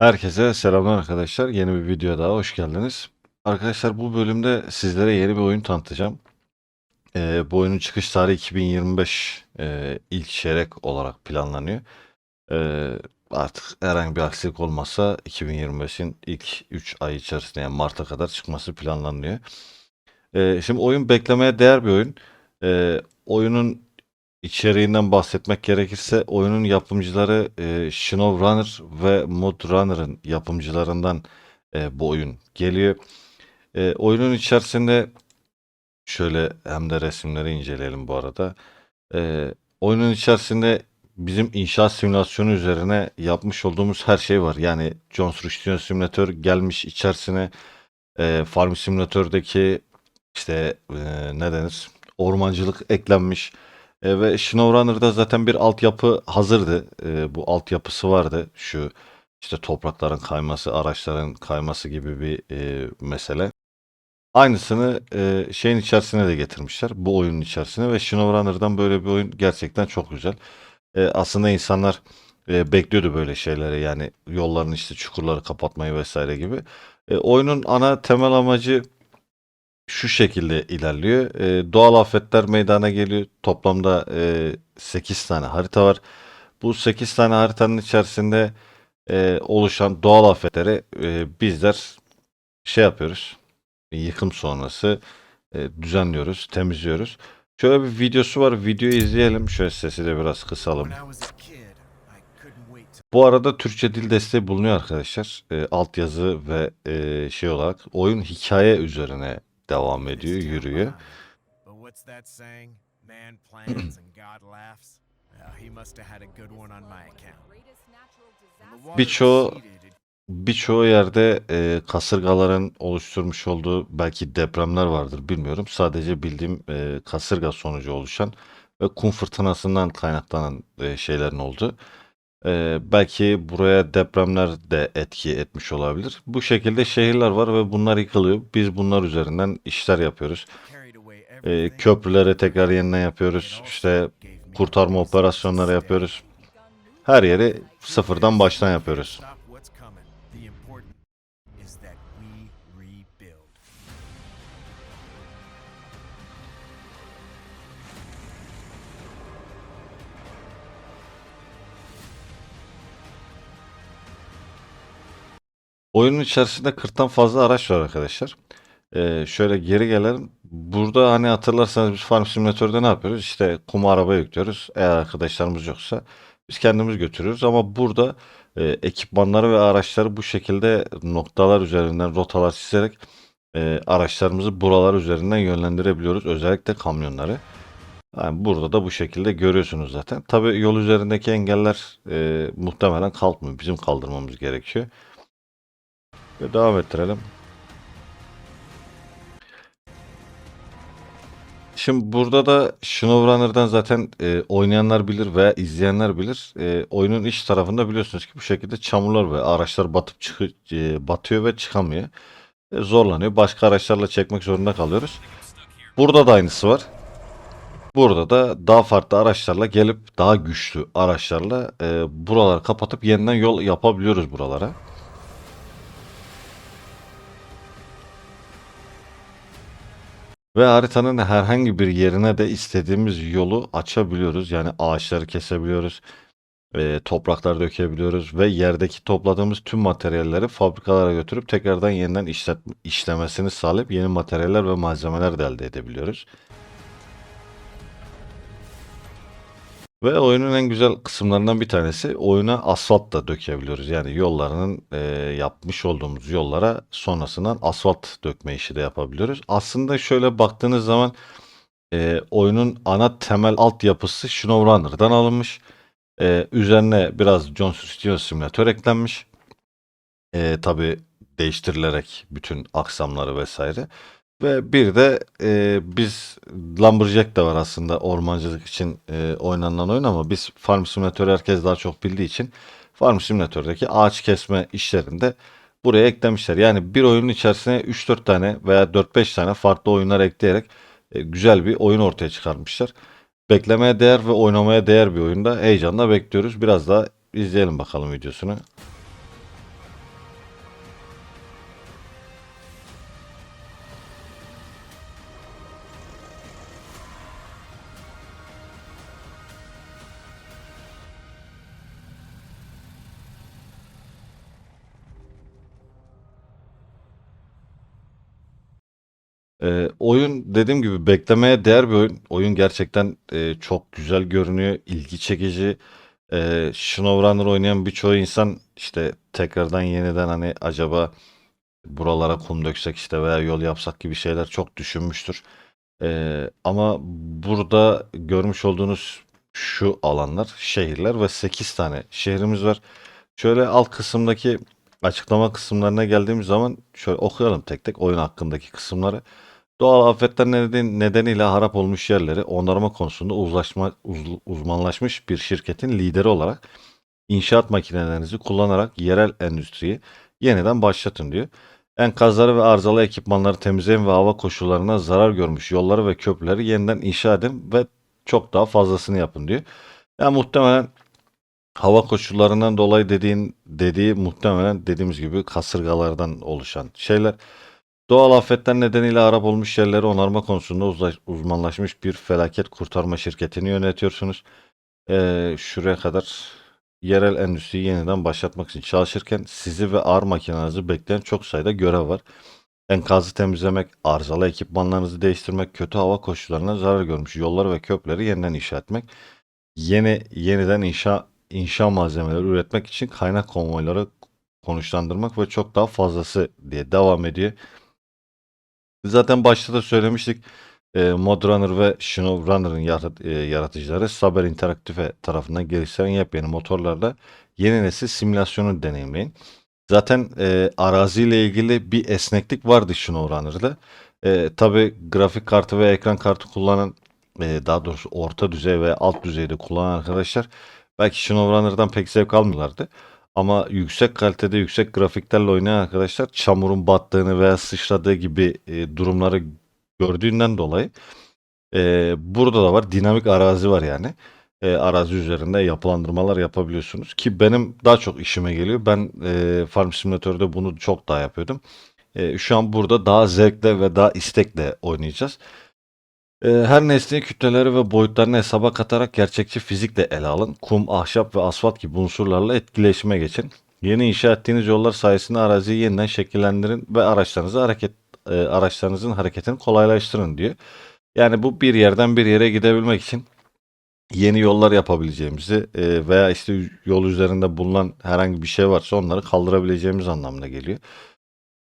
Herkese selamlar arkadaşlar. Yeni bir video daha hoş geldiniz. Arkadaşlar bu bölümde sizlere yeni bir oyun tanıtacağım. Ee, bu oyunun çıkış tarihi 2025 e, ilk çeyrek olarak planlanıyor. Ee, artık herhangi bir aksilik olmazsa 2025'in ilk 3 ay içerisinde yani Mart'a kadar çıkması planlanıyor. Ee, şimdi oyun beklemeye değer bir oyun. Ee, oyunun içeriğinden bahsetmek gerekirse oyunun yapımcıları e, Snow Runner ve Mod Runner'ın yapımcılarından e, bu oyun geliyor. E, oyunun içerisinde şöyle hem de resimleri inceleyelim bu arada. E, oyunun içerisinde bizim inşaat simülasyonu üzerine yapmış olduğumuz her şey var. Yani John Construction Simulator gelmiş içerisine e, Farm Simulator'daki işte e, ne denir ormancılık eklenmiş. E, ve SnowRunner'da zaten bir altyapı hazırdı. E, bu altyapısı vardı. Şu işte toprakların kayması, araçların kayması gibi bir e, mesele. Aynısını e, şeyin içerisine de getirmişler. Bu oyunun içerisine ve SnowRunner'dan böyle bir oyun gerçekten çok güzel. E, aslında insanlar e, bekliyordu böyle şeyleri yani yolların işte çukurları kapatmayı vesaire gibi. E, oyunun ana temel amacı şu şekilde ilerliyor. Ee, doğal afetler meydana geliyor. Toplamda e, 8 tane harita var. Bu 8 tane haritanın içerisinde e, oluşan doğal afetleri e, bizler şey yapıyoruz. Yıkım sonrası e, düzenliyoruz, temizliyoruz. Şöyle bir videosu var. Videoyu izleyelim. Şöyle sesi de biraz kısalım. Bu arada Türkçe dil desteği bulunuyor arkadaşlar. E, altyazı ve e, şey olarak oyun hikaye üzerine devam ediyor, yürüyor. Water Birçoğu birçoğu yerde e, kasırgaların oluşturmuş olduğu belki depremler vardır bilmiyorum. Sadece bildiğim e, kasırga sonucu oluşan ve kum fırtınasından kaynaklanan e, şeylerin oldu. E, belki buraya depremler de etki etmiş olabilir. Bu şekilde şehirler var ve bunlar yıkılıyor. Biz bunlar üzerinden işler yapıyoruz. E, everything. köprüleri tekrar yeniden yapıyoruz. İşte kurtarma operasyonları yapıyoruz. Her yeri sıfırdan baştan yapıyoruz. Oyunun içerisinde 40'tan fazla araç var arkadaşlar. Ee, şöyle geri gelelim. Burada hani hatırlarsanız biz Farm Simulator'da ne yapıyoruz? İşte kuma araba yüklüyoruz. Eğer arkadaşlarımız yoksa biz kendimiz götürüyoruz. Ama burada e, ekipmanları ve araçları bu şekilde noktalar üzerinden rotalar çizerek e, araçlarımızı buralar üzerinden yönlendirebiliyoruz. Özellikle kamyonları. Yani burada da bu şekilde görüyorsunuz zaten. Tabii yol üzerindeki engeller e, muhtemelen kalkmıyor. Bizim kaldırmamız gerekiyor. Ve devam ettirelim. Şimdi burada da SnowRunner'dan zaten e, oynayanlar bilir veya izleyenler bilir. E, oyunun iç tarafında biliyorsunuz ki bu şekilde çamurlar ve araçlar batıp çıkı, e, batıyor ve çıkamıyor. E, zorlanıyor. Başka araçlarla çekmek zorunda kalıyoruz. Burada da aynısı var. Burada da daha farklı araçlarla gelip daha güçlü araçlarla e, buraları kapatıp yeniden yol yapabiliyoruz buralara. Ve haritanın herhangi bir yerine de istediğimiz yolu açabiliyoruz. Yani ağaçları kesebiliyoruz, e, topraklar dökebiliyoruz ve yerdeki topladığımız tüm materyalleri fabrikalara götürüp tekrardan yeniden işlet, işlemesini sağlayıp yeni materyaller ve malzemeler de elde edebiliyoruz. Ve oyunun en güzel kısımlarından bir tanesi oyuna asfalt da dökebiliyoruz. Yani yollarının e, yapmış olduğumuz yollara sonrasından asfalt dökme işi de yapabiliyoruz. Aslında şöyle baktığınız zaman e, oyunun ana temel altyapısı SnowRunner'dan alınmış. E, üzerine biraz John Studio Simulator eklenmiş. E, tabii değiştirilerek bütün aksamları vesaire. Ve bir de e, biz Lumberjack de var aslında ormancılık için e, oynanan oyun ama biz Farm Simulator herkes daha çok bildiği için Farm Simulator'daki ağaç kesme işlerinde buraya eklemişler. Yani bir oyunun içerisine 3-4 tane veya 4-5 tane farklı oyunlar ekleyerek e, güzel bir oyun ortaya çıkarmışlar. Beklemeye değer ve oynamaya değer bir oyunda heyecanla bekliyoruz. Biraz daha izleyelim bakalım videosunu. Ee, oyun dediğim gibi beklemeye değer bir oyun. Oyun gerçekten e, çok güzel görünüyor, ilgi çekici. Ee, SnowRunner oynayan birçoğu insan işte tekrardan yeniden hani acaba buralara kum döksek işte veya yol yapsak gibi şeyler çok düşünmüştür. Ee, ama burada görmüş olduğunuz şu alanlar şehirler ve 8 tane şehrimiz var. Şöyle alt kısımdaki açıklama kısımlarına geldiğimiz zaman şöyle okuyalım tek tek oyun hakkındaki kısımları. Doğal afetler neden- nedeniyle harap olmuş yerleri onarma konusunda uzlaşma, uz- uzmanlaşmış bir şirketin lideri olarak inşaat makinelerinizi kullanarak yerel endüstriyi yeniden başlatın diyor. Enkazları ve arızalı ekipmanları temizleyin ve hava koşullarına zarar görmüş yolları ve köprüleri yeniden inşa edin ve çok daha fazlasını yapın diyor. Yani muhtemelen hava koşullarından dolayı dediğin dediği muhtemelen dediğimiz gibi kasırgalardan oluşan şeyler. Doğal afetler nedeniyle harap olmuş yerleri onarma konusunda uzmanlaşmış bir felaket kurtarma şirketini yönetiyorsunuz. Ee, şuraya kadar yerel endüstriyi yeniden başlatmak için çalışırken sizi ve ağır makinenizi bekleyen çok sayıda görev var. Enkazı temizlemek, arızalı ekipmanlarınızı değiştirmek, kötü hava koşullarına zarar görmüş yolları ve köprüleri yeniden inşa etmek, yeni yeniden inşa inşa malzemeleri üretmek için kaynak konvoyları konuşlandırmak ve çok daha fazlası diye devam ediyor. Zaten başta da söylemiştik. E, Modrunner ve SnowRunner'ın yarat- e, yaratıcıları Saber Interactive tarafından geliştirilen yepyeni motorlarla yeni nesil simülasyonu deneyimleyin. Zaten e, araziyle ilgili bir esneklik vardı SnowRunner'da. E, Tabi grafik kartı ve ekran kartı kullanan e, daha doğrusu orta düzey ve alt düzeyde kullanan arkadaşlar belki SnowRunner'dan pek zevk almıyorlardı. Ama yüksek kalitede yüksek grafiklerle oynayan arkadaşlar çamurun battığını veya sıçradığı gibi e, durumları gördüğünden dolayı e, burada da var dinamik arazi var yani. E, arazi üzerinde yapılandırmalar yapabiliyorsunuz ki benim daha çok işime geliyor. Ben e, Farm Simulator'da bunu çok daha yapıyordum. E, şu an burada daha zevkle ve daha istekle oynayacağız. E, her nesneyi kütleleri ve boyutlarını hesaba katarak gerçekçi fizikle ele alın. Kum, ahşap ve asfalt gibi unsurlarla etkileşime geçin. Yeni inşa ettiğiniz yollar sayesinde araziyi yeniden şekillendirin ve araçlarınızı hareket e, araçlarınızın hareketini kolaylaştırın diyor. Yani bu bir yerden bir yere gidebilmek için yeni yollar yapabileceğimizi e, veya işte yol üzerinde bulunan herhangi bir şey varsa onları kaldırabileceğimiz anlamına geliyor.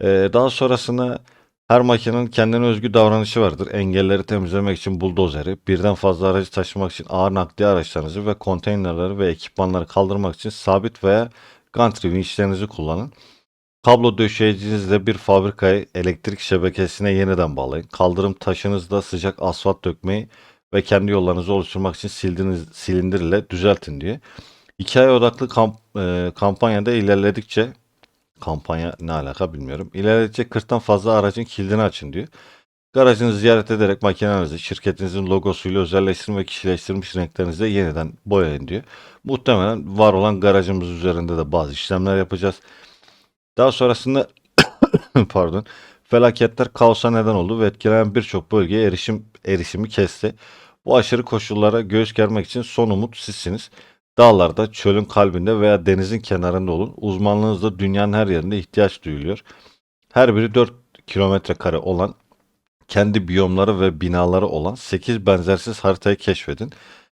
E, daha sonrasında her makinenin kendine özgü davranışı vardır. Engelleri temizlemek için buldozeri, birden fazla aracı taşımak için ağır nakliye araçlarınızı ve konteynerleri ve ekipmanları kaldırmak için sabit veya gantry vinçlerinizi kullanın. Kablo döşeyicinizle bir fabrikayı elektrik şebekesine yeniden bağlayın. Kaldırım taşınızda sıcak asfalt dökmeyi ve kendi yollarınızı oluşturmak için sildiğiniz silindir düzeltin diye. Hikaye odaklı kamp, e, kampanyada ilerledikçe kampanya ne alaka bilmiyorum. İlerledikçe 40'tan fazla aracın kilidini açın diyor. Garajınızı ziyaret ederek makinenizi şirketinizin logosuyla özelleştirin ve kişileştirilmiş renklerinizle yeniden boyayın diyor. Muhtemelen var olan garajımız üzerinde de bazı işlemler yapacağız. Daha sonrasında pardon felaketler kaosa neden oldu ve etkilenen birçok bölgeye erişim erişimi kesti. Bu aşırı koşullara göğüs germek için son umut sizsiniz. Dağlarda, çölün kalbinde veya denizin kenarında olun. Uzmanlığınızda dünyanın her yerinde ihtiyaç duyuluyor. Her biri 4 kilometre kare olan kendi biyomları ve binaları olan 8 benzersiz haritayı keşfedin.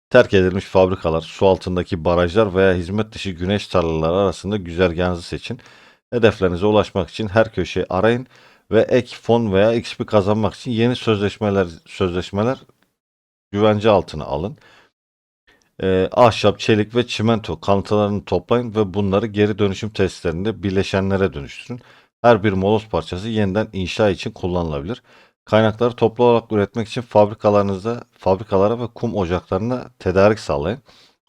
Terk edilmiş fabrikalar, su altındaki barajlar veya hizmet dışı güneş tarlaları arasında güzergahınızı seçin. Hedeflerinize ulaşmak için her köşeyi arayın ve ek fon veya XP kazanmak için yeni sözleşmeler sözleşmeler güvence altına alın. Ee, ahşap, çelik ve çimento kalıntılarını toplayın ve bunları geri dönüşüm testlerinde bileşenlere dönüştürün. Her bir moloz parçası yeniden inşa için kullanılabilir. Kaynakları toplu olarak üretmek için fabrikalarınızda fabrikalara ve kum ocaklarına tedarik sağlayın.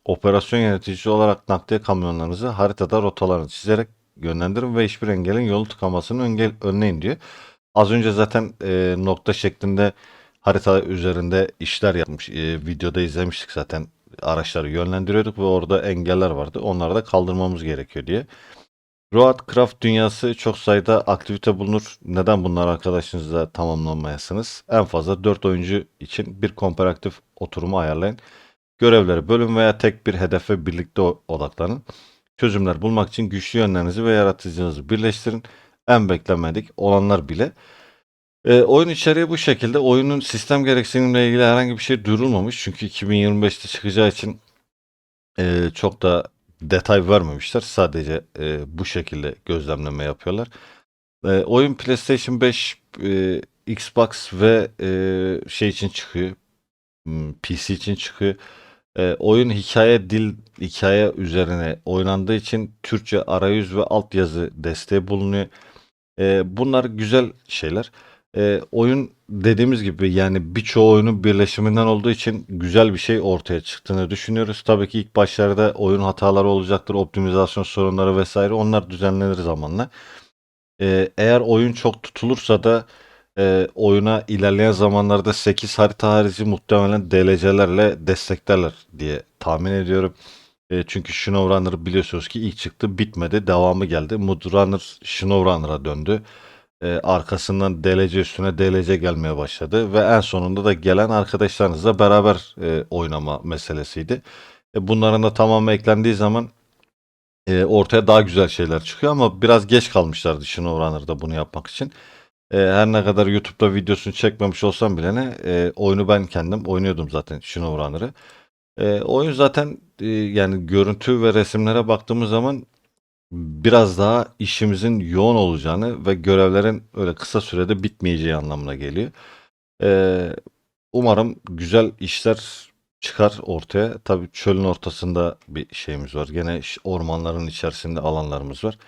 Operasyon yöneticisi olarak nakliye kamyonlarınızı haritada rotalarını çizerek yönlendirin ve hiçbir engelin yolu tıkamasını engel, önleyin diyor. Az önce zaten e, nokta şeklinde harita üzerinde işler yapmış. E, videoda izlemiştik zaten. Araçları yönlendiriyorduk ve orada engeller vardı. Onları da kaldırmamız gerekiyor diye. Road Craft dünyası çok sayıda aktivite bulunur. Neden bunları arkadaşınızla tamamlamayasınız? En fazla 4 oyuncu için bir komparatif oturumu ayarlayın. Görevleri bölün veya tek bir hedefe birlikte odaklanın. Çözümler bulmak için güçlü yönlerinizi ve yaratıcınızı birleştirin. En beklenmedik olanlar bile E, oyun içeriği bu şekilde. Oyunun sistem gereksinimle ilgili herhangi bir şey duyurulmamış. Çünkü 2025'te çıkacağı için e, çok da detay vermemişler. Sadece e, bu şekilde gözlemleme yapıyorlar. E, oyun PlayStation 5, e, Xbox ve e, şey için çıkıyor. Hmm, PC için çıkıyor. E, oyun hikaye dil hikaye üzerine oynandığı için Türkçe arayüz ve altyazı desteği bulunuyor. E, bunlar güzel şeyler. E, oyun dediğimiz gibi yani birçoğu oyunun birleşiminden olduğu için güzel bir şey ortaya çıktığını düşünüyoruz. Tabii ki ilk başlarda oyun hataları olacaktır, optimizasyon sorunları vesaire. Onlar düzenlenir zamanla. E, eğer oyun çok tutulursa da e, oyuna ilerleyen zamanlarda 8 harita harici muhtemelen DLC'lerle desteklerler diye tahmin ediyorum. E, çünkü SnowRunner biliyorsunuz ki ilk çıktı bitmedi devamı geldi. Mudrunner SnowRunner'a döndü. E, arkasından DLC üstüne DLC gelmeye başladı ve en sonunda da gelen arkadaşlarınızla beraber e, oynama meselesiydi. E, bunların da tamamı eklendiği zaman e, ortaya daha güzel şeyler çıkıyor ama biraz geç kalmışlardı SnowRunner'da bunu yapmak için. E, her ne kadar YouTube'da videosunu çekmemiş olsam bile ne e, oyunu ben kendim oynuyordum zaten SnowRunner'ı. E, oyun zaten e, yani görüntü ve resimlere baktığımız zaman biraz daha işimizin yoğun olacağını ve görevlerin öyle kısa sürede bitmeyeceği anlamına geliyor. E, umarım güzel işler çıkar ortaya. Tabii çölün ortasında bir şeyimiz var. Gene ormanların içerisinde alanlarımız var.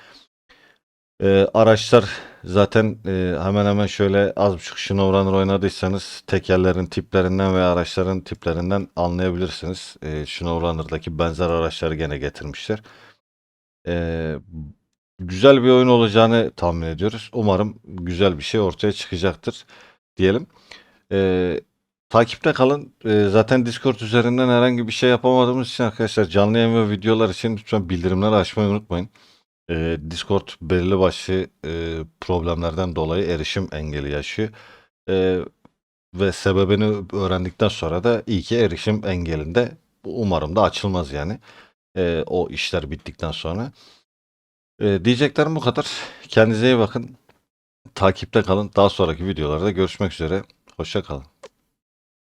Ee, araçlar zaten e, hemen hemen şöyle az buçuk SnowRunner oynadıysanız tekerlerin tiplerinden ve araçların tiplerinden anlayabilirsiniz. Ee, SnowRunner'daki benzer araçları gene getirmişler. Ee, güzel bir oyun olacağını tahmin ediyoruz. Umarım güzel bir şey ortaya çıkacaktır diyelim. Ee, takipte kalın. Ee, zaten Discord üzerinden herhangi bir şey yapamadığımız için arkadaşlar canlı yayın ve videolar için lütfen bildirimleri açmayı unutmayın. Ee, Discord belirli başlı e, problemlerden dolayı erişim engeli yaşıyor. Ee, ve sebebini öğrendikten sonra da iyi ki erişim engelinde umarım da açılmaz yani. Ee, o işler bittikten sonra. Ee, diyeceklerim bu kadar. Kendinize iyi bakın. Takipte kalın. Daha sonraki videolarda görüşmek üzere. Hoşça kalın.